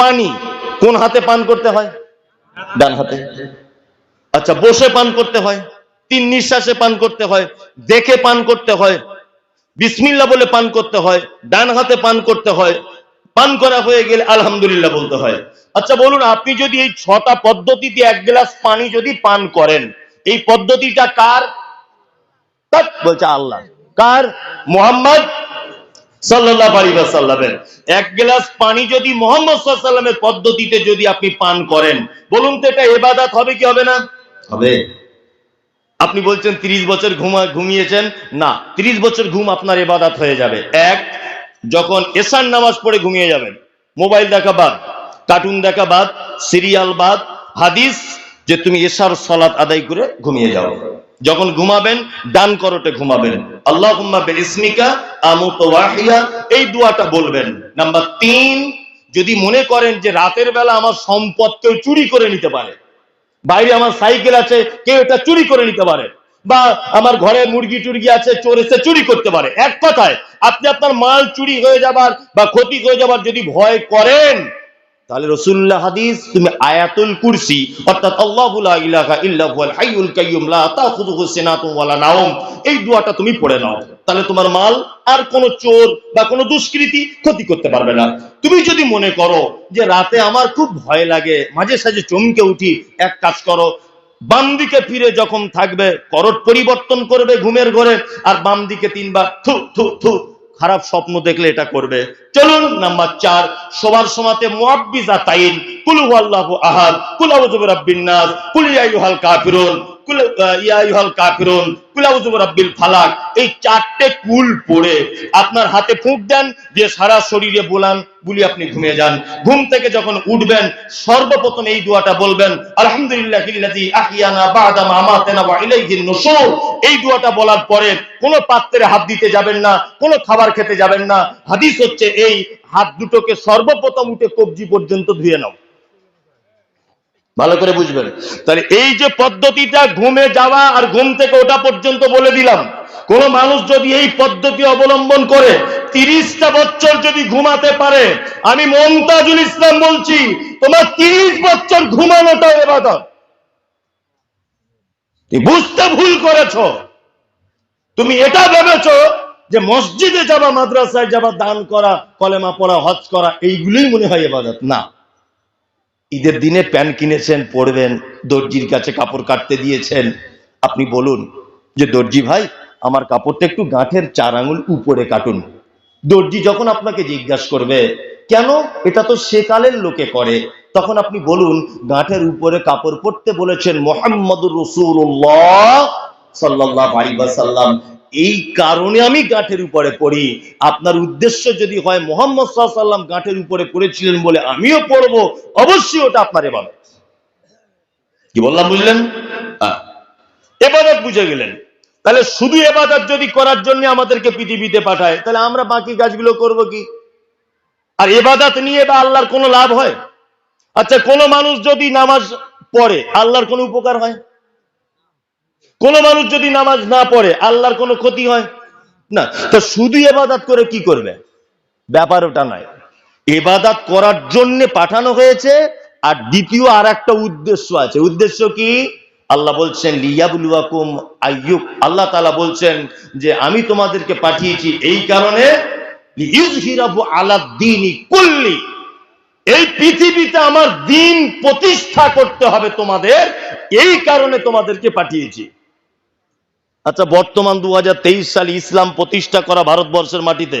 পানি কোন হাতে পান করতে হয়? ডান হাতে। আচ্ছা বসে পান করতে হয়, তিন নিঃশ্বাসে পান করতে হয়, দেখে পান করতে হয় বিসমিল্লা বলে পান করতে হয়, ডান হাতে পান করতে হয়, পান করা হয়ে গেলে আলহামদুলিল্লাহ বলতে হয়। আচ্ছা বলুন, আপনি যদি এই ছটা পদ্ধতিতে এক গ্লাস পানি যদি পান করেন, এই পদ্ধতিটা কার? বলছে আল্লাহ। কার? মোহাম্মদ এক গ্লাস পানি যদি মোহাম্মদ পদ্ধতিতে যদি আপনি পান করেন বলুন তো এটা ইবাদত হবে কি হবে না? হবে। আপনি বলছেন 30 বছর ঘুমা ঘুমিয়েছেন? না 30 বছর ঘুম আপনার ইবাদত হয়ে যাবে। এক যখন এশার নামাজ পড়ে ঘুমিয়ে যাবেন মোবাইল দেখা বাদ কার্টুন দেখা বাদ সিরিয়াল বাদ হাদিস যে তুমি এশার সালাত আদায় করে ঘুমিয়ে যাও। যখন ঘুমাবেন, ডান করটে ঘুমাবেন। আল্লাহ ইসমিকা আমুত ওয়াহিয়া এই দোয়াটা বলবেন। নাম্বার তিন, যদি মনে করেন যে রাতের বেলা আমার সম্পদ কেউ চুরি করে নিতে পারে, বাইরে আমার সাইকেল আছে, কেউ এটা চুরি করে নিতে পারে, বা আমার ঘরে মুরগি টুরগি আছে, চোর এসে চুরি করতে পারে, এক কথায় আপনি আপনার মাল চুরি হয়ে যাবার বা ক্ষতি হয়ে যাবার যদি ভয় করেন তাহলে রসুল্লাহ হাদিস, তুমি আয়াতুল কুরসি, অর্থাৎ নাওম, এই দোয়াটা তুমি পড়ে নাও। তাহলে তোমার মাল আর কোনো চোর বা কোনো দুষ্কৃতী ক্ষতি করতে পারবে না। তুমি যদি মনে করো যে রাতে আমার খুব ভয় লাগে, মাঝে সাঝে চমকে উঠি, এক কাজ করো বাম দিকে ফিরে যখন থাকবে, করট পরিবর্তন করবে ঘুমের ঘরে, আর বাম দিকে তিনবার থু থু থু খারাপ স্বপ্ন দেখলে এটা করবে। চলুন নাম্বার চার, সবার সমাতে মুআব্বিজা তাইন কুলু আল্লাহু আহাদ, কুল আউযু বিরাব্বিন নাস, কুল ইয়া আইয়ুহাল কাফিরুন। এই চারটে সর্বপ্রথম এই দোয়াটা বলবেন নুশুর। এই দোয়াটা বলার পরে কোনো পাত্রে হাত দিতে যাবেন না, কোনো খাবার খেতে যাবেন না। হাদিস হচ্ছে এই, হাত দুটোকে সর্বপ্রথম উঠে কবজি পর্যন্ত ধুয়ে নাও। ভালো করে বুঝবেন। তাহলে এই যে পদ্ধতিটা ঘুমে যাওয়া আর ঘুম থেকে ওটা পর্যন্ত বলে দিলাম, কোন মানুষ যদি এই পদ্ধতি অবলম্বন করে, তিরিশটা বছর যদি ঘুমাতে পারে, আমি মমতাজুল ইসলাম বলছি, তোমার তিরিশ বছর ঘুমানোটা এবাদত। বুঝতে ভুল করেছ। তুমি এটা ভেবেছো যে মসজিদে যাবা, মাদ্রাসায় যাবা, দান করা, কলেমা পড়া, হজ করা, এইগুলোই মনে হয় এবাদত। না। ঈদের দিনে প্যান্ট কিনেছেন, পরবেন, দর্জির কাছে কাপড় কাটতে দিয়েছেন। আপনি বলুন যে, দর্জি ভাই, আমার কাপড়টা একটু গাঁঠের চার আঙুল উপরে কাটুন। দর্জি যখন আপনাকে জিজ্ঞাসা করবে, কেন? এটা তো সেকালের লোকে করে। তখন আপনি বলুন, গাঁঠের উপরে কাপড় পরতে বলেছেন মোহাম্মদুর রসুল্লাহ সাল্লাহ সাল্লাম এই কারণে আমি গাঁঠের উপরে পড়ি। আপনার উদ্দেশ্য যদি হয়, মোহাম্মদ সাল্লাম গাঁঠের উপরে পড়েছিলেন বলে আমিও পড়ব, অবশ্যই ওটা আপনার এবাদত। কি বললাম, বুঝলেন? হ্যাঁ। এবাদত বুঝে গেলেন। তাহলে শুধু এবাদত যদি করার জন্য আমাদেরকে পৃথিবীতে পাঠায়, তাহলে আমরা বাকি কাজগুলো করব কি? আর এবাদত নিয়ে বা আল্লাহর কোনো লাভ হয়? আচ্ছা কোনো মানুষ যদি নামাজ পড়ে, আল্লাহর কোনো উপকার হয়? কোন মানুষ যদি নামাজ না পড়ে, আল্লাহর কোনো ক্ষতি হয়? না। তো শুধু এবাদাত করে কি করবে? ব্যাপার ওটা নয়। এবাদাত করার জন্য পাঠানো হয়েছে, আর দ্বিতীয় আর একটা উদ্দেশ্য আছে। উদ্দেশ্য কি? আল্লাহ বলছেন, লিয়াবুলুয়াকুম আইয়ুব আল্লাহ তাআলা বলছেন যে, আমি তোমাদেরকে পাঠিয়েছি এই কারণে এই পৃথিবীতে আমার দিন প্রতিষ্ঠা করতে হবে তোমাদের এই কারণে তোমাদেরকে পাঠিয়েছি। আচ্ছা বর্তমান দুহাজার তেইশ সালে ইসলাম প্রতিষ্ঠা করা ভারতবর্ষের মাটিতে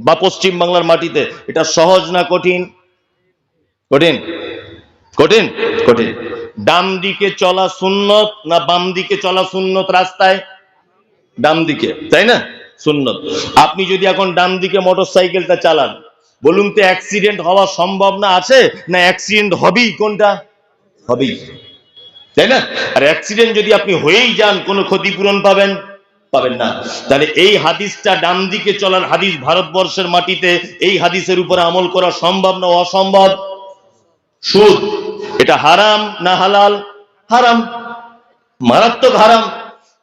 বা পশ্চিম বাংলার মাটিতে, এটা সহজ না কঠিন? কঠিন? কঠিন? কঠিন। ডান দিকে চলা সুন্নত না বাম দিকে চলা সুন্নত রাস্তায়? ডান দিকে, তাই না? সুন্নত। আপনি যদি এখন ডান দিকে মোটর সাইকেলটা চালান, বলুন তো অ্যাক্সিডেন্ট হওয়া সম্ভব না আছে? না অ্যাক্সিডেন্ট হবেই কোনটা? হবেই। তাই না? আর অ্যাক্সিডেন্ট যদি আপনি হয়েই যান, কোনো ক্ষতিপূরণ পাবেন? পাবেন না। তাহলে এই হাদিসটা ডান দিকে চলার হাদিস ভারতবর্ষের মাটিতে, এই হাদিসের উপরে আমল করা সম্ভব না অসম্ভব? সুদ, এটা হারাম না হালাল? হারাম। মারাত্মক হারাম।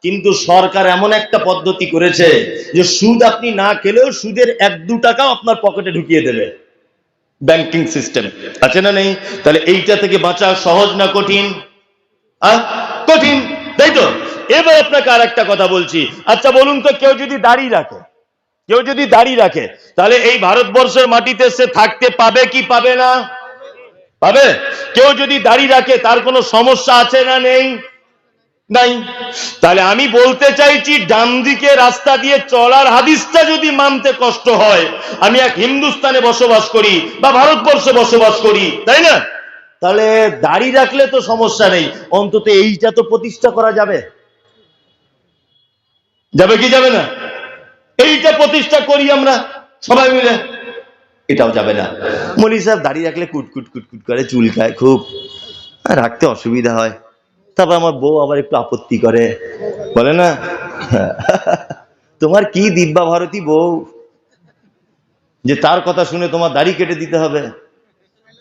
কিন্তু সরকার এমন একটা পদ্ধতি করেছে যে সুদ আপনি না খেলেও সুদের এক দু টাকাও আপনার পকেটে ঢুকিয়ে দেবে। Banking system. আছে না নেই? তাহলে এইটা থেকে বাঁচা সহজ না কঠিন? কঠিন, তাই তো? এবার আপনাকে আর একটা কথা বলছি। আচ্ছা বলুন তো, কেউ যদি দাড়ি রাখে, কেউ যদি দাড়ি রাখে, তাহলে এই ভারতবর্ষের মাটিতে সে থাকতে পাবে কি পাবে না? পাবে? কেউ যদি দাড়ি রাখে, তার কোনো সমস্যা আছে না নেই? নাই। তাহলে আমি বলতে চাইছি, ডান দিকে রাস্তা দিয়ে চলার হাদিসটা যদি মানতে কষ্ট হয়, আমি এক হিন্দুস্তানে বসবাস করি বা ভারতবর্ষে বসবাস করি, তাই না? তাহলে দাড়ি রাখলে তো সমস্যা নেই। অন্তত এইটা তো প্রতিষ্ঠা করা যাবে। যাবে কি যাবে না? এইটা প্রতিষ্ঠা করি আমরা সবাই মিলে। এটাও যাবে না। মলি সাহেব দাঁড়িয়ে রাখলে কুটকুট কুটকুট করে চুল খায় খুব। রাখতে অসুবিধা হয়। তারপর আমার বউ আবার একটু আপত্তি করে। বলে না তোমার কি দিব্যা ভারতী বউ? যে তার কথা শুনে তোমার দাড়ি কেটে দিতে হবে।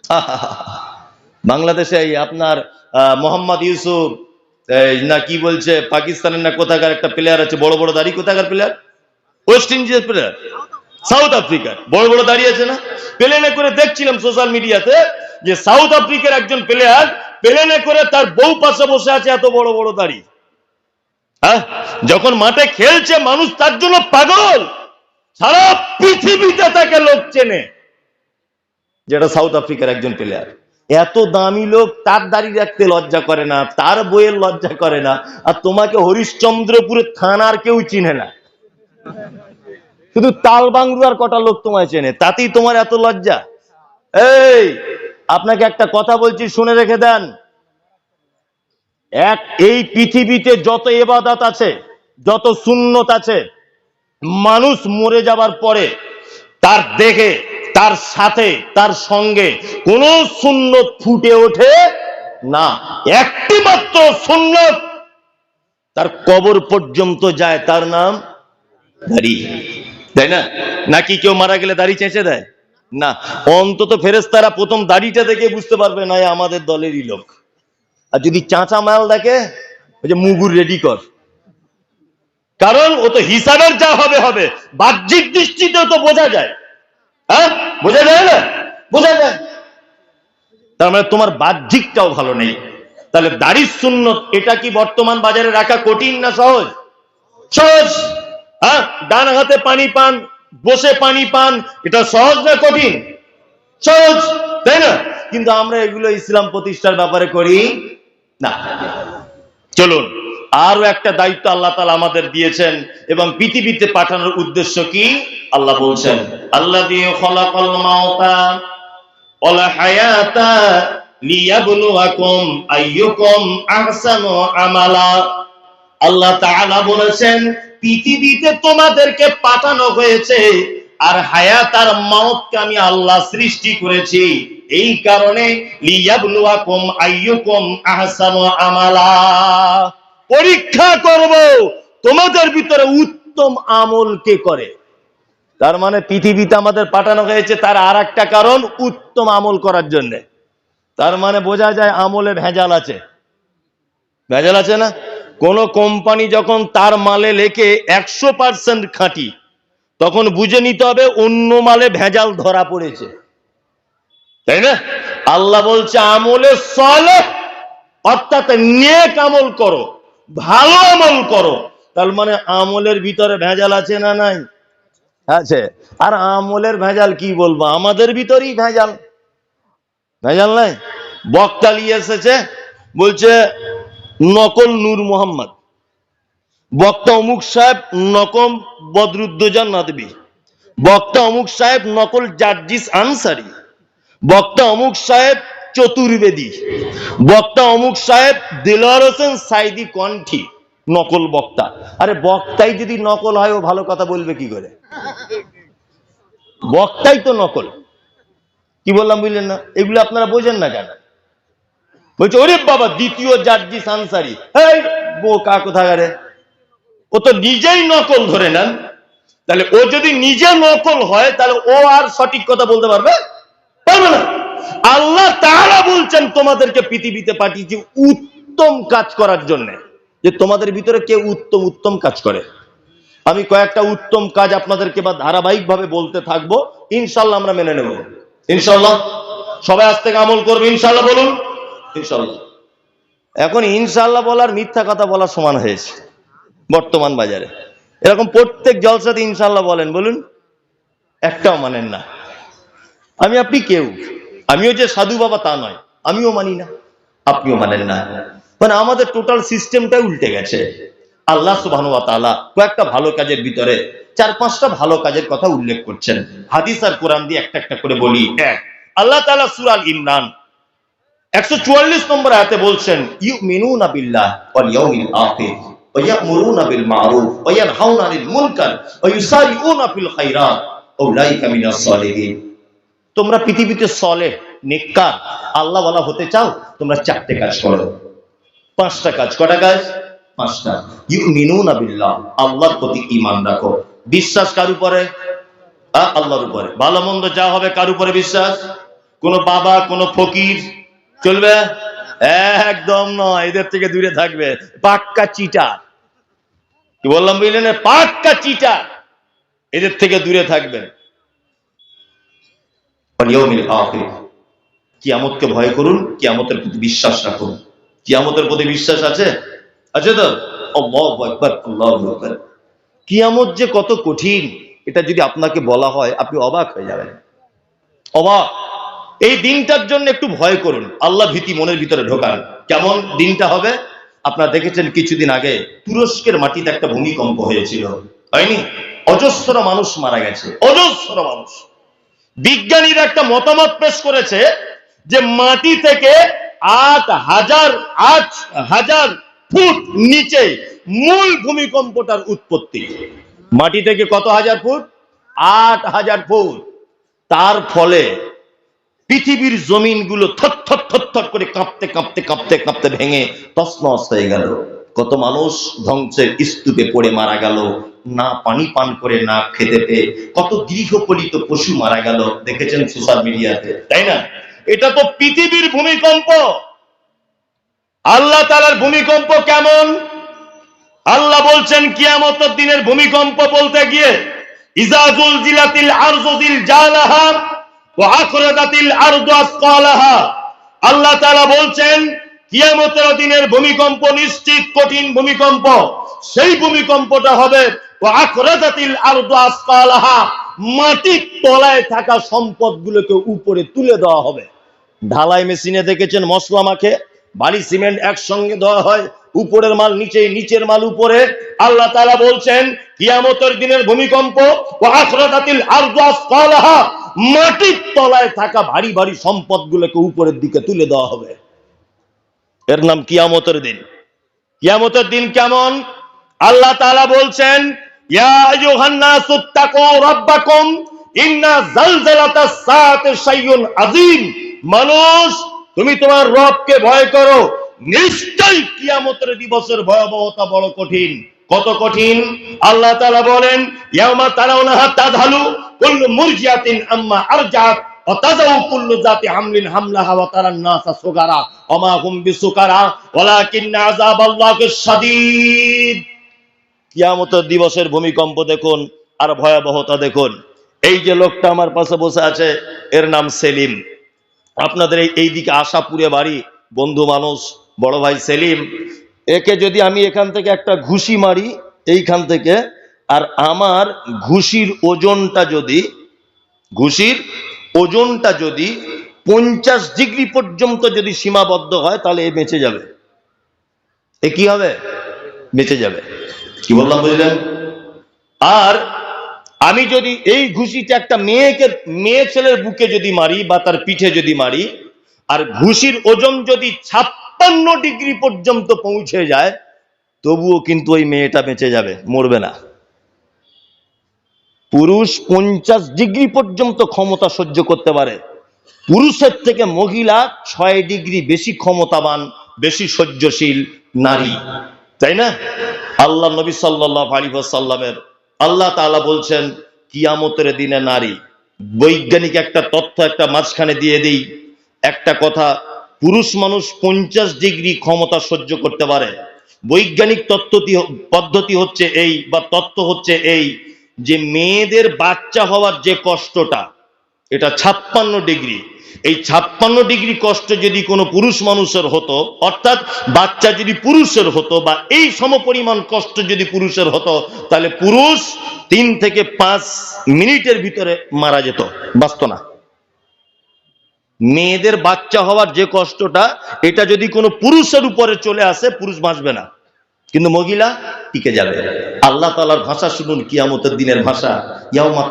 বাংলাদেশে আপনার মোহাম্মদ ইউসুফ না কি বলছে, পাকিস্তানের না কোথাকার একটা প্লেয়ার আছে, বড় বড় দাড়ি কোথাকার প্লেয়ার ওয়েস্ট ইন্ডিজের প্লেয়ার সাউথ আফ্রিকার বড় বড় দাঁড়িয়ে আছে না? প্লেনে করে দেখছিলাম সোশ্যাল মিডিয়াতে যে সাউথ আফ্রিকার একজন প্লেয়ার প্লেনে করে তার বউ পাশে বসে আছে এত বড় বড় দাড়ি। হ্যাঁ যখন মাঠে খেলছে মানুষ তার জন্য পাগল। সারা পৃথিবীতে তাকে লোক চেনে। যেটা সাউথ আফ্রিকার একজন প্লেয়ার এত দামি লোক তার দাড়ি রাখতে লজ্জা করে না, তার বইয়ের লজ্জা করে না, আর তোমাকে হরিশ্চন্দ্রপুরের থানার কেউ চিনে না। শুধু তাল বাংলুয়ার কটা লোক তোমায় চেনে, তাতেই তোমার এত লজ্জা? এই, আপনাকে একটা কথা বলছি, শুনে রেখে দেন। এক, এই পৃথিবীতে যত এবাদাত আছে, যত সুন্নত আছে, মানুষ মরে যাবার পরে তার দেখে তার সাথে, তার সঙ্গে কোন সুন্নত ফুটে ওঠে না। একটি মাত্র সুন্নত। তার কবর পর্যন্ত যায়, তার নাম দাড়ি। তাই না? নাকি কেউ মারা গেলে দাড়ি চেঁচে দেয়? না। অন্তত ফেরেস্তারা প্রথম দাড়িটা দেখে বুঝতে পারবে না আমাদের দলেরই লোক। আর যদি চাঁচা মাল দেখে, ওই যে মুগুর রেডি কর। কারণ ও তো হিসাবের যা হবে হবে। বাহ্যিক দৃষ্টিতেও তো বোঝা যায়। হ্যাঁ? বোঝা যায় না? বোঝা যায়। তার মানে তোমার বাহ্যিকটাও ভালো নেই। তাহলে দাড়ির এটা কি বর্তমান বাজারে রাখা কঠিন না সহজ? সহজ। হ্যাঁ? ডান হাতে পানি পান, বসে পানি পান, এটা সহজ না কঠিন? সহজ, তাই না? কিন্তু আমরা এগুলো ইসলাম প্রতিষ্ঠার ব্যাপারে করি না। চলুন আরও একটা দায়িত্ব আল্লাহ তালা আমাদের দিয়েছেন এবং পৃথিবীতে পাঠানোর উদ্দেশ্য কি? আল্লাহ বলছেন আল্লাহ দিয়ে খলাকল মাওতা আমি আল্লাহ সৃষ্টি করেছি। এই কারণে লিয়াবলুয়াকুম আইয়ুকুম আহসানু আমালা। পরীক্ষা করব, তোমাদের ভিতরে উত্তম আমল কে করে? তার মানে পৃথিবীতে আমাদের পাঠানো হয়েছে তার আর একটা কারণ উত্তম আমল করার জন্য। তার মানে বোঝা যায় আমলে ভেজাল আছে। ভেজাল আছে না? কোন কোম্পানি যখন তার মালে লেখে একশো পার্সেন্ট খাঁটি, তখন বুঝে নিতে হবে অন্য মালে ভেজাল ধরা পড়েছে। তাই না? আল্লাহ বলছে, আমলে সলে অর্থাৎ নেক আমল করো, ভালো আমল করো। তার মানে আমলের ভিতরে ভেজাল আছে না নাই? আছে। আর আমলের ভেজাল কি বলব? আমাদের ভিতরেই ভেজাল। ভেজাল নাই? বক্তা নিয়ে এসেছে, বলছে, নকল নূর মোহাম্মদ। বক্তা অমুক সাহেব, নকম বদরুদ্দোজান নাদবি। বক্তা অমুক সাহেব, নকল জার্জিস আনসারি। বক্তা অমুক সাহেব, চতুর্বেদী। বক্তা অমুক সাহেব, দিলওয়ার হোসেন সাইদি কণ্ঠী, নকল বক্তা। আরে বক্তাই যদি নকল হয়, ও ভালো কথা বলবে কি করে? বক্তাই তো নকল। কি বললাম বুঝলেন না? এগুলো আপনারা বোঝেন না কেন? বলছে, ওরে বাবা, দ্বিতীয় জার্জি সানসারি। এই বোকা কোথাকারে ও তো নিজেই নকল ধরে নেন। তাহলে ও যদি নিজে নকল হয়, তাহলে ও আর সঠিক কথা বলতে পারবে? পারবে না। আল্লাহ তাআলা বলছেন, তোমাদেরকে পৃথিবীতে পাঠিয়েছি উত্তম কাজ করার জন্য। যে তোমাদের ভিতরে কে উত্তম উত্তম কাজ করে। আমি কয়েকটা উত্তম কাজ আপনাদেরকে বা ধারাবাহিকভাবে বলতে থাকব ইনশাল্লাহ আমরা মেনে নেব। ইনশাল্লাহ সবাই আজ থেকে আমল করবে ইনশাল্লাহ বলুন। ইনশাল্লাহ এখন ইনশাল্লাহ বলার মিথ্যা কথা বলার সমান হয়েছে, বর্তমান বাজারে। এরকম প্রত্যেক জলসাতে ইনশাল্লাহ বলেন, বলুন। একটাও মানেন না। আমি আপনি কেউ? আমিও যে সাধু বাবা তা নয়, আমিও মানি না, আপনিও মানেন না। মানে আমাদের টোটাল সিস্টেমটাই উল্টে গেছে আল্লাহ সুবাহ তাআলা কয়েকটা ভালো কাজের ভিতরে চার পাঁচটা ভালো কাজের কথা উল্লেখ করছেন হাদিস আর কোরআন দিয়ে একটা একটা করে বলি এক আল্লাহ তাআলা সূরা আল ইমরান একশো চুয়াল্লিশ নম্বর আয়াতে বলছেন ইউ মিনু নাবিল্লাহ ওয়াল ইয়াউমিল আখির ويأمرون بالمعروف وينهون عن المنكر ويسارعون في الخيرات أولئك من الصالحين তোমরা পৃথিবীতে সলে নেককার আল্লাহ ওয়ালা হতে চাও তোমরা চারটে কাজ করো পাঁচটা কাজ। কটা কাজ? পাঁচটা। ইউমিনুনা বিল্লাহ, আল্লাহর প্রতি ঈমান রাখো। বিশ্বাস কার উপরে? আল্লাহর উপরে। ভালো মন্দ যা হবে কার উপরে বিশ্বাস? কোন বাবা, কোন ফকির। চলবে? একদম নয়, এদের থেকে দূরে থাকবে। পাক্কা চিটা কি বললাম বুঝলেন পাক্কা চিটা এদের থেকে দূরে থাকবে কিয়ামতকে ভয় করুন, কিয়ামতের প্রতি বিশ্বাস রাখুন। কিয়ামতের প্রতি বিশ্বাস আছে? আছে তো? কিয়ামত যে কত কঠিন, এটা যদি আপনাকে বলা হয়, আপনি অবাক হয়ে যাবেন। অবাক। এই দিনটার জন্য একটু ভয় করুন। আল্লাহ ভীতি মনের ভিতরে ঢোকান। কেমন দিনটা হবে? আপনারা দেখেছেন কিছুদিন আগে তুরস্কের মাটিতে একটা ভূমিকম্প হয়েছিল। হয়নি? অজস্র মানুষ মারা গেছে। অজস্র মানুষ। বিজ্ঞানীরা একটা মতামত পেশ করেছে যে মাটি থেকে আট হাজার আট হাজার ফুট নিচে মূল ভূমিকম্পটার উৎপত্তি। মাটি থেকে কত হাজার ফুট? আট হাজার ফুট। তার ফলে পৃথিবীর জমিনগুলো থর থর করে কাঁপতে কাঁপতে কাঁপতে কাঁপতে ভেঙে তসনস হয়ে গেল। কত মানুষ ধ্বংসের স্তূপে পড়ে মারা গেল, না পানি পান করে, না খেতে পেয়ে। কত গৃহপালিত পশু মারা গেল, দেখেছেন সোশ্যাল মিডিয়াতে তাই না? এটা তো পৃথিবীর ভূমিকম্প। আল্লাহ তালার ভূমিকম্প কেমন? আল্লাহ বলছেন কিয়ামতের দিনের ভূমিকম্প বলতে গিয়ে ইজাজুল জিলাতিল আরজুল জালাহা ওয়া আখরাদাতিল আরদু আসকালাহা। আল্লাহ তাআলা বলছেন, কিয়ামতের দিনের ভূমিকম্প নিশ্চিত কঠিন ভূমিকম্প। সেই ভূমিকম্পটা হবে ওয়া আখরাদাতিল আরদু আসকালাহা। মাটির তলায় থাকা সম্পদগুলোকে উপরে তুলে দেওয়া হবে। ঢালাই মেশিনে দেখেছেন মশলা মাখে বাড়ি সিমেন্ট একসঙ্গে দেওয়া হয়, উপরের মাল নিচে, নিচের মাল উপরে। আল্লাহ তাআলা বলছেন, কিয়ামতের দিনের ভূমিকম্প মাটির তলায় থাকা ভারী ভারী সম্পদগুলোকে উপরের দিকে তুলে দেওয়া হবে। এর নাম কিয়ামতের দিন। কিয়ামতের দিন কেমন? আল্লাহ তালা বলছেন, ইয়া ইন্না জালজালাতাস মানুষ তুমি তোমার রবকে ভয় করো নিশ্চয়ই কিয়ামতের দিবসের ভয়াবহতা বড় কঠিন কত কঠিন আল্লাহ তাআলা বলেন ইয়াউমা তারাউনাহা তাযহালু কুল্লু মুরজিয়াতিন আম্মা আরজাত وتذو كل ذات حمل حملها وترى الناس سكارى وما هم بسكارى ولكن عذاب الله الشديد কিয়ামতের দিবসের ভূমিকম্প দেখুন আর ভয়াবহতা দেখুন এই যে লোকটা আমার পাশে বসে আছে এর নাম সেলিম আপনাদের এই এইদিকে আশাপুরে বাড়ি, বন্ধু মানুষ, বড় ভাই সেলিম, একে যদি আমি এখান থেকে একটা ঘুষি মারি, এইখান থেকে, আর আমার ঘুষির ওজনটা যদি, ঘুষির ওজনটা যদি পঞ্চাশ ডিগ্রি পর্যন্ত যদি সীমাবদ্ধ হয়, তাহলে এ বেঁচে যাবে। এ কি হবে? বেঁচে যাবে। কি বললাম বুঝলেন? আর আমি যদি এই ঘুষিটা একটা মেয়েকে মেয়ে ছেলের বুকে যদি মারি বা তার পিঠে যদি মারি, আর ঘুষির ওজন যদি ছাপ্পান্ন ডিগ্রি পর্যন্ত পৌঁছে যায়, তবুও কিন্তু ওই মেয়েটা বেঁচে যাবে, মরবে না। পুরুষ পঞ্চাশ ডিগ্রি পর্যন্ত ক্ষমতা সহ্য করতে পারে। পুরুষের থেকে মহিলা ছয় ডিগ্রি বেশি ক্ষমতাবান, বেশি সহ্যশীল নারী। তাই না? আল্লাহ নবী সাল্লাহ আলী সাল্লামের আল্লাহ তাআলা বলছেন, কিয়ামতের দিনে নারী, বৈজ্ঞানিক একটা তথ্য একটা মাঝখানে দিয়ে দিই। একটা কথা, পুরুষ মানুষ পঞ্চাশ ডিগ্রি ক্ষমতা সহ্য করতে পারে। বৈজ্ঞানিক তত্ত্বটি পদ্ধতি হচ্ছে এই, বা তত্ত্ব হচ্ছে এই, যে মেয়েদের বাচ্চা হওয়ার যে কষ্টটা, এটা ছাপ্পান্ন ডিগ্রি। এই ছাপ্পান্ন ডিগ্রি কষ্ট যদি কোনো পুরুষ মানুষের হতো, অর্থাৎ বাচ্চা যদি পুরুষের হতো বা এই সমপরিমাণ কষ্ট যদি পুরুষের হতো, তাহলে পুরুষ তিন থেকে পাঁচ মিনিটের ভিতরে মারা যেত। বাঁচত না। মেয়েদের বাচ্চা হওয়ার যে কষ্টটা, এটা যদি কোনো পুরুষের উপরে চলে আসে, পুরুষ বাঁচবে না। কিন্তু মহিলা টিকে যাবে। আল্লাহ তালার ভাষা শুনুন, কিয়ামতের দিনের ভাষা।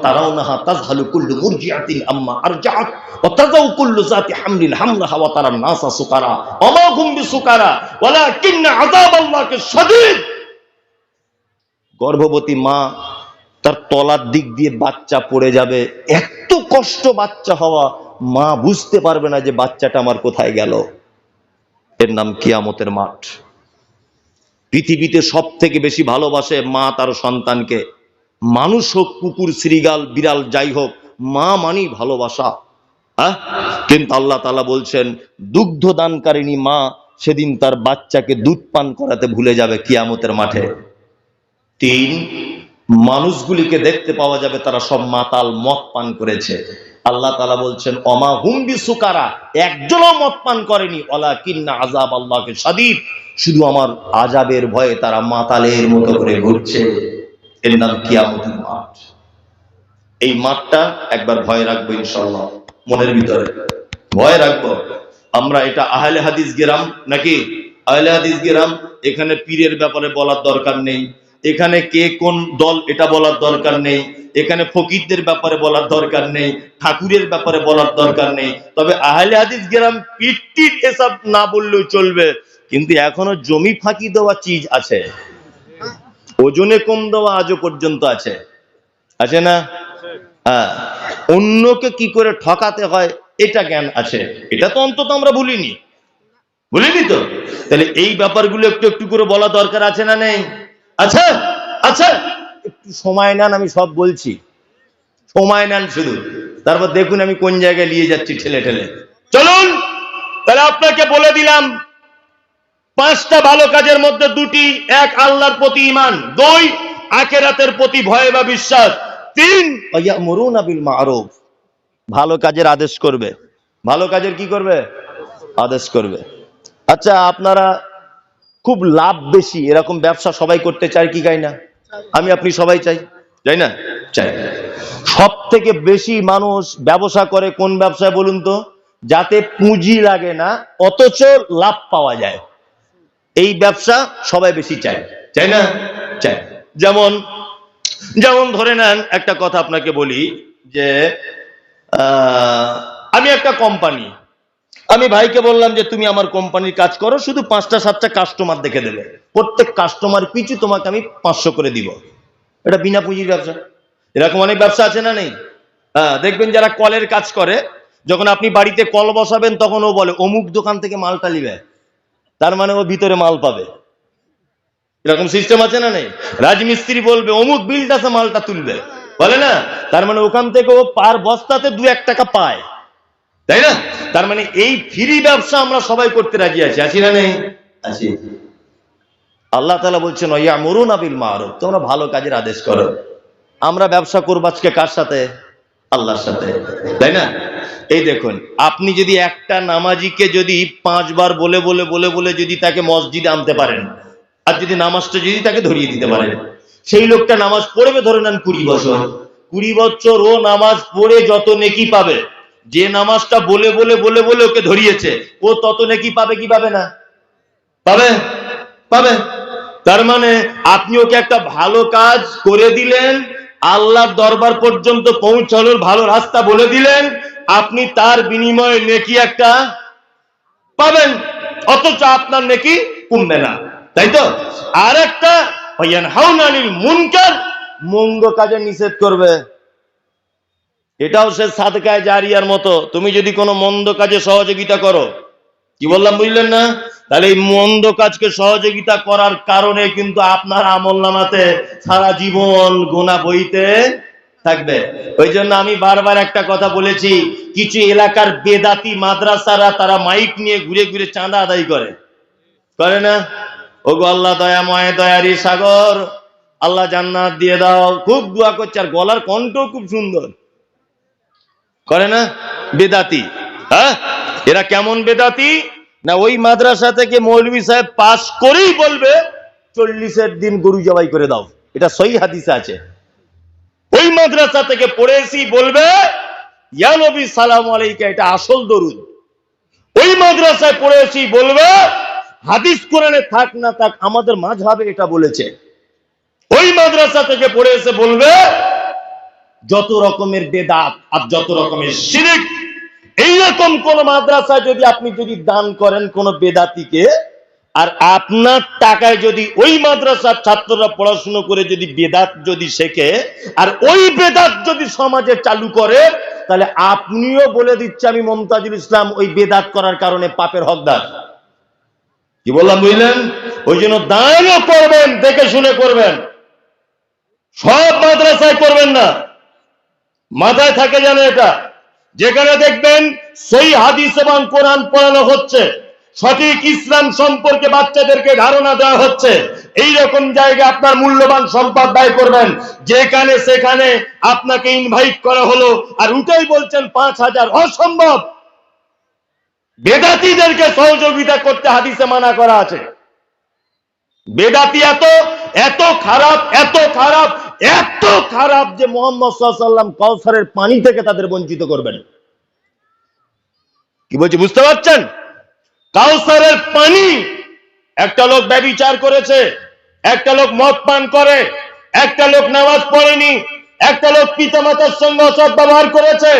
তারাউনাহা তাজহালু কুল্লু আম্মা আরজাআত, ওয়া তাযাউ কুল্লু যাতি হামলিন হামলাহা, ওয়া তারান নাসা সুকারা। ওয়া মা হুম বিসুকারা, ওয়ালাকিন্না আযাবাল্লাহি শাদীদ। গর্ভবতী মা তার তলার দিক দিয়ে বাচ্চা পড়ে যাবে। এত কষ্ট বাচ্চা হওয়া, মা বুঝতে পারবে না যে বাচ্চাটা আমার কোথায় গেল। এর নাম কিয়ামতের মাঠ। পৃথিবীতে সব থেকে বেশি ভালোবাসে মা তার সন্তানকে। মানুষ হোক, কুকুর, শ্রীগাল, বিড়াল, যাই হোক, মা মানি ভালোবাসা। হ্যাঁ কিন্তু আল্লাহ তালা বলছেন দুগ্ধ দানকারিণী মা সেদিন তার বাচ্চাকে দুধ পান করাতে ভুলে যাবে কিয়ামতের মাঠে। তিন, মানুষগুলিকে দেখতে পাওয়া যাবে তারা সব মাতাল মদ পান করেছে। আল্লাহ তালা বলছেন অমা হুম্বি সুকারা একজনও মদ পান করেনি। অলা কিন্না আজাব আল্লাহকে সাদিদ শুধু আমার আজাবের ভয়ে তারা মাতালের মতো করে ঘুরছে। এর নাম কিয়ামতের মাঠ। এই মাঠটা একবার ভয় রাখব ইনশাল্লাহ মনের ভিতরে। ভয় রাখব। আমরা এটা আহলে হাদিস গেরাম নাকি? আহলে হাদিস গেরাম, এখানে পীরের ব্যাপারে বলার দরকার নেই। এখানে কে কোন দল, এটা বলার দরকার নেই। এখানে ফকিরদের ব্যাপারে বলার দরকার নেই। ঠাকুরের ব্যাপারে বলার দরকার নেই। তবে আহলে হাদিস গেরাম পিটির এসব না বললেও চলবে। কিন্তু এখনও জমি ফাঁকি দেওয়া চিজ আছে। ওজনে কম দেওয়া আজও পর্যন্ত আছে। আছে না? হ্যাঁ। অন্যকে কি করে ঠকাতে হয়, এটা জ্ঞান আছে। এটা তো অন্তত আমরা ভুলিনি। ভুলিনি তো? তাহলে এই ব্যাপারগুলো একটু একটু করে বলা দরকার আছে না নেই? আচ্ছা আচ্ছা একটু সময় নেন, আমি সব বলছি। সময় নেন শুধু। তারপর দেখুন আমি কোন জায়গায় নিয়ে যাচ্ছি ঠেলে ঠেলে। চলুন! তাহলে আপনাকে বলে দিলাম পাঁচটা ভালো কাজের মধ্যে দুটি, এক আল্লাহর প্রতি ইমান দুই আখেরাতের প্রতি ভয় বা বিশ্বাস, তিন মরুন আবিল মারুফ। ভালো কাজের আদেশ করবে। ভালো কাজের কি করবে? আদেশ করবে। আচ্ছা আপনারা খুব লাভ বেশি, এরকম ব্যবসা সবাই করতে চায় কি চাই না? আমি, আপনি সবাই চাই চাই না? চাই। সব থেকে বেশি মানুষ ব্যবসা করে কোন ব্যবসায় বলুন তো? যাতে পুঁজি লাগে না, অথচ লাভ পাওয়া যায়। এই ব্যবসা সবাই বেশি চায় চাই না? চাই যেমন যেমন ধরে নেন, একটা কথা আপনাকে বলি যে আমি একটা কোম্পানি আমি ভাইকে বললাম যে, তুমি আমার কোম্পানির কাজ করো, শুধু পাঁচটা, সাতটা কাস্টমার দেখে দেবে। প্রত্যেক কাস্টমার পিছু তোমাকে আমি পাঁচশো করে দিব। এটা বিনা পুঁজির ব্যবসা। এরকম অনেক ব্যবসা আছে না নেই? হ্যাঁ দেখবেন যারা কলের কাজ করে, যখন আপনি বাড়িতে কল বসাবেন, তখন ও বলে, অমুক দোকান থেকে মালটা নিবে। তার মানে ও ভিতরে মাল পাবে। এরকম সিস্টেম আছে না নেই? রাজমিস্ত্রি বলবে, অমুক বিলটাসে মালটা তুলবে। বলে না? তার মানে ওখান থেকে ও পার বস্তাতে দু এক টাকা পায়। তাই না? তার মানে এই ফ্রি ব্যবসা আমরা সবাই করতে রাজি আছি। আছি না নেই? আছি। আল্লাহ তালা বলছেন ইয়া মরুন আবিল মারুফ। তোমরা ভালো কাজের আদেশ করো। আমরা ব্যবসা করব আজকে কার সাথে? আল্লাহর সাথে। তাই না? এই দেখুন, আপনি যদি একটা নামাজিকে যদি পাঁচবার বলে বলে বলে বলে যদি তাকে মসজিদে আনতে পারেন, আর যদি নামাজটা যদি তাকে ধরিয়ে দিতে পারেন, সেই লোকটা নামাজ পড়বে ধরে নেন কুড়ি বছর। কুড়ি বছর ও নামাজ পড়ে যত নেকি পাবে, যে নামাজটা বলে বলে বলে বলে ওকে ধরিয়েছে, ও তত নেকি পাবে কি পাবে না? পাবে? পাবে? তার মানে আপনি ওকে একটা ভালো কাজ করে দিলেন, আল্লাহর দরবার পর্যন্ত পৌঁছানোর ভালো রাস্তা বলে দিলেন আপনি তার বিনিময়ে নেকি একটা পাবেন, অথচ আপনার নেকি কমবে না, তাই তো? আর একটা এটাও সে মতো। তুমি যদি কোনো মন্দ কাজে সহযোগিতা করো, কি বললাম বুঝলেন না? তাহলে মন্দ কাজকে সহযোগিতা করার কারণে কিন্তু আপনার আমল নামাতে সারা জীবন গোনা বইতে থাকবে। ওই জন্য আমি বারবার একটা কথা বলেছি, কিছু এলাকার বেদাতি মাদ্রাসারা তারা মাইক নিয়ে ঘুরে ঘুরে চাঁদা আদায় করে। করে না? ও গো আল্লাহ দয়াময় দয়ারি সাগর। আল্লাহ জান্নাত দিয়ে দাও। খুব দোয়া করছে, আর গলার কণ্ঠ খুব সুন্দর। করে না? বেদাতি। হ্যাঁ? এরা কেমন বেদাতি? না, ওই মাদ্রাসা থেকে মৌলভী সাহেব পাস করেই বলবে, চল্লিশের দিন গরু জবাই করে দাও। এটা সই হাদিসে আছে। ওই মাদ্রাসা থেকে পড়ে এসি বলবে, ইয়া নবী, সালাম আলাইকা, এটা আসল দরুদ। ওই মাদ্রাসায় পড়ে এসি বলবে, হাদিস কোরআনে থাক না থাক, আমাদের মাঝহাবে এটা বলেছে। ওই মাদ্রাসা থেকে পড়ে এসে বলবে, যত রকমের বেদাত আর যত রকমের শিরিক, এইরকম কোন মাদ্রাসায় যদি আপনি যদি দান করেন কোন বেদাতিকে আর আপনার টাকায় যদি ওই মাদ্রাসার ছাত্ররা পড়াশুনো করে যদি বেদাত যদি শেখে, আর ওই বেদাত যদি সমাজে চালু করে, তাহলে আপনিও বলে দিচ্ছে আমি মমতাজুল ইসলাম ওই বেদাত করার কারণে পাপের হকদার। কি বললাম, বুঝলেন? ওই জন্য দানও করবেন, দেখে শুনে করবেন। সব মাদ্রাসায় করবেন না। মাথায় থাকে যেন এটা। যেখানে দেখবেন সেই হাদিস এবং কোরআন পড়ানো হচ্ছে। সঠিক ইসলাম সম্পর্কে বাচ্চাদেরকে ধারণা দেওয়া হচ্ছে। এই রকম জায়গায় আপনার মূল্যবান সম্পদ ব্যয় করবেন। যেখানে সেখানে আপনাকে ইনভাইট করা হলো। আর উঠাই বলছেন, পাঁচ হাজার অসম্ভব। বেদাতিদেরকে সহযোগিতা করতে হাদিসে মানা করা আছে। বেদাতি এত এত খারাপ এত খারাপ এত খারাপ যে মোহাম্মদ সাল্লাম কৌসারের পানি থেকে তাদের বঞ্চিত করবেন। কি বলছি, বুঝতে পারছেন? কাউসারের পানি। একটা লোক ব্যবিচার করেছে, একটা লোক মদ পান করে, একটা লোক নামাজ পড়েনি, একটা লোক পিতামাতার সঙ্গে অসৎ ব্যবহার করেছে।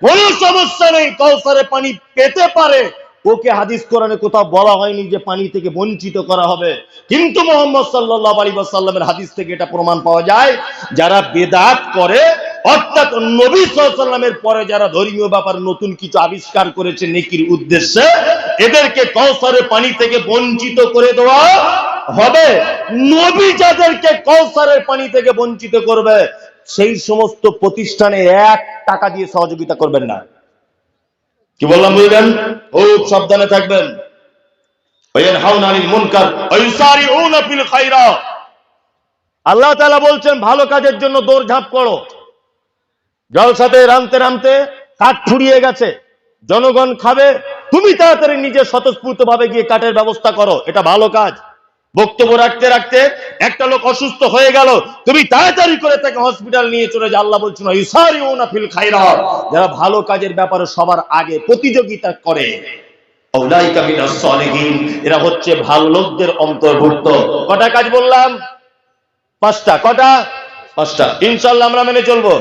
কোন সমস্যা নেই কাউসারে পানি পেতে পারে। ওকে হাদিস কোরআনে কোথাও বলা হয়নি যে পানি থেকে বঞ্চিত করা হবে। কিন্তু মোহাম্মদ সাল্লাহ আলী সাল্লামের হাদিস থেকে এটা প্রমাণ পাওয়া যায়, যারা বেদাত করে, অর্থাৎ নবী সাল্লামের পরে যারা ধর্মীয় ব্যাপার নতুন কিছু আবিষ্কার করেছে নেকির উদ্দেশ্যে, এদেরকে কৌসারের পানি থেকে বঞ্চিত করে দেওয়া হবে। নবী যাদেরকে কৌসারের পানি থেকে বঞ্চিত করবে, সেই সমস্ত প্রতিষ্ঠানে এক টাকা দিয়ে সহযোগিতা করবেন না। কি বললাম বুঝলেন? খুব সাবধানে থাকবেন। আল্লাহ তালা বলছেন, ভালো কাজের জন্য দৌড়ঝাঁপ করো। জলসাতে রামতে রামতে কাঠ ছুড়িয়ে গেছে। জনগণ খাবে। তুমি তাড়াতাড়ি নিজে স্বতঃস্ফূর্ত ভাবে গিয়ে কাঠের ব্যবস্থা করো। এটা ভালো কাজ। বক্তব্য রাখতে রাখতে একটা লোক অসুস্থ হয়ে গেল। তুমি তাড়াতাড়ি করে তাকে হসপিটাল নিয়ে চলে যা। আল্লাহ বলছেন খাইরাত যারা ভালো কাজের ব্যাপারে সবার আগে প্রতিযোগিতা করে। আউলাইকা এরা হচ্ছে ভালো লোকদের অন্তর্ভুক্ত। কটা কাজ বললাম? পাঁচটা। কটা? পাঁচটা। ইনশাআল্লাহ আমরা মেনে চলবো।